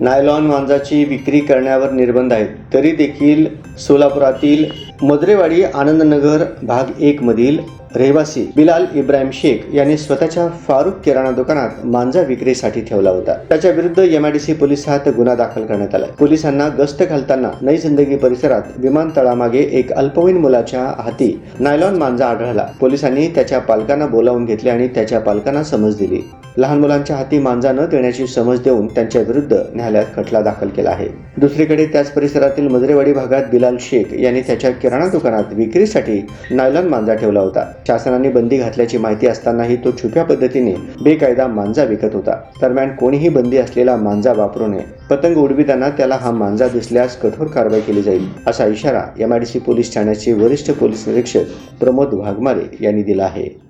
Nylon मांजाची विक्री करण्यावर निर्बंध आहेत. तरी देखील सोलापुरातील मद्रेवाडी आनंदनगर भाग एक मधील रहिवासी बिलाल इब्राहिम शेख यांनी स्वतःच्या फारुख किराणा दुकानात मांजा विक्रीसाठी ठेवला होता. त्याच्या विरुद्ध एमआयडीसी पोलिसात गुन्हा दाखल करण्यात आला. पोलिसांना गस्त घालताना नई जिंदगी परिसरात विमानतळामागे एक अल्पवयीन मुलाच्या हाती नायलॉन मांजा आढळला. पोलिसांनी त्याच्या पालकांना बोलावून घेतले आणि त्याच्या पालकांना समज दिली. लहान मुलांच्या हाती मांजा न देण्याची समज देऊन त्यांच्या विरुद्ध न्यायालयात खटला दाखल केला आहे. दुसरीकडे त्याच परिसरातील मजरेवाडी भागात बिलाल शेख यांनी त्याच्या किराणा दुकानात विक्रीसाठी नायलॉन मांजा ठेवला होता. शासनाने बंदी घातल्याची माहिती असतानाही तो छुप्या पद्धतीने बेकायदा मांजा विकत होता. दरम्यान कोणीही बंदी असलेला मांजा वापरू नये. पतंग उडविताना त्याला हा मांजा दिसल्यास कठोर कारवाई केली जाईल असा इशारा एमआयडीसी पोलीस ठाण्याचे वरिष्ठ पोलीस निरीक्षक प्रमोद वाघमारे यांनी दिला आहे.